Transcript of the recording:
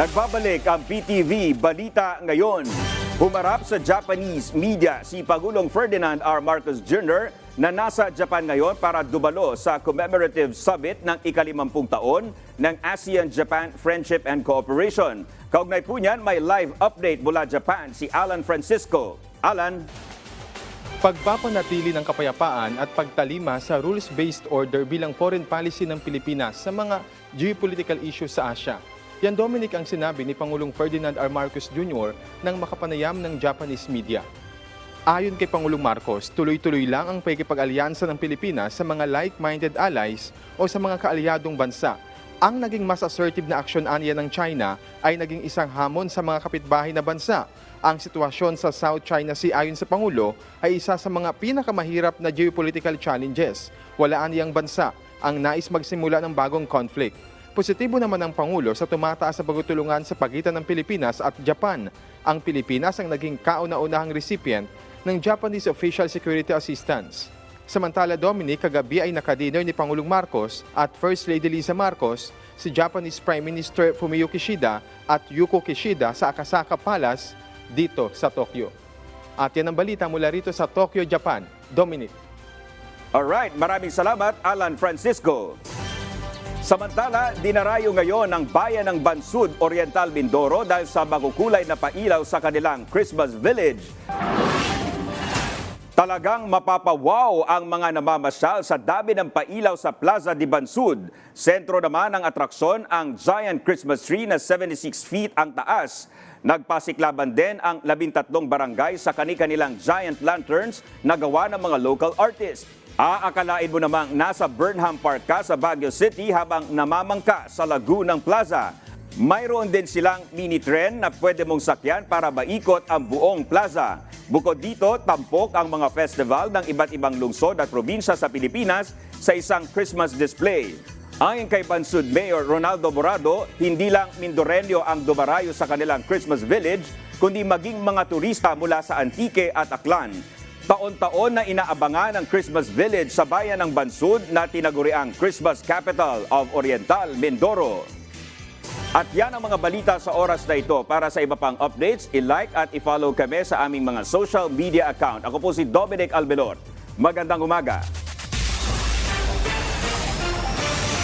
Nagbabalik ang PTV Balita Ngayon. Humarap sa Japanese media si Pagulong Ferdinand R. Marcos Jr. na nasa Japan ngayon para dumalo sa commemorative summit ng ikalimampung taon ng ASEAN-Japan Friendship and Cooperation. Kaugnay po niyan, may live update mula Japan si Alan Francisco. Alan, Pagpapanatili ng kapayapaan at pagtalima sa rules-based order bilang foreign policy ng Pilipinas sa mga geopolitical issues sa Asia. Yan Dominic ang sinabi ni Pangulong Ferdinand R. Marcos Jr. ng makapanayam ng Japanese media. Ayon kay Pangulong Marcos, tuloy-tuloy lang ang pakikipag-alyansa ng Pilipinas sa mga like-minded allies o sa mga kaalyadong bansa. Ang naging mas assertive na aksyon anya ng China ay naging isang hamon sa mga kapitbahay na bansa. Ang sitwasyon sa South China Sea ayon sa Pangulo ay isa sa mga pinakamahirap na geopolitical challenges. Wala aniyang bansa ang nais magsimula ng bagong conflict. Positibo naman ang Pangulo sa tumataas sa pagtutulungan sa pagitan ng Pilipinas at Japan. Ang Pilipinas ang naging kauna-unahang recipient ng Japanese Official Security Assistance. Samantala Dominic, kagabi ay nakadinner ni Pangulong Marcos at First Lady Lisa Marcos si Japanese Prime Minister Fumio Kishida at Yuko Kishida sa Akasaka Palace dito sa Tokyo. At yan ang balita mula rito sa Tokyo, Japan. Dominic. Alright, maraming salamat Alan Francisco. Samantala, dinarayo ngayon ng bayan ng Bansud, Oriental Mindoro dahil sa makukulay na pailaw sa kanilang Christmas Village. Talagang mapapawaw ang mga namamasyal sa dami ng pailaw sa Plaza de Bansud. Sentro naman ng atraksyon ang giant Christmas tree na 76 feet ang taas. Nagpasiklaban din ang 13 barangay sa kani-kanilang giant lanterns na gawa ng mga local artists. Aakalain mo namang nasa Burnham Park ka sa Baguio City habang namamangka sa Lagunang Plaza. Mayroon din silang mini tren na pwede mong sakyan para maikot ang buong plaza. Bukod dito, tampok ang mga festival ng iba't ibang lungsod at probinsya sa Pilipinas sa isang Christmas display. Ayon kay Bansud Mayor Ronaldo Morado, hindi lang Mindoreño ang dumarayo sa kanilang Christmas village, kundi maging mga turista mula sa Antique at Aklan. Taon-taon na inaabangan ang Christmas Village sa bayan ng Bansud na tinaguriang Christmas Capital of Oriental, Mindoro. At yan ang mga balita sa oras na ito. Para sa iba pang updates, i-like at i-follow kami sa aming mga social media account. Ako po si Dominic Albelor. Magandang umaga.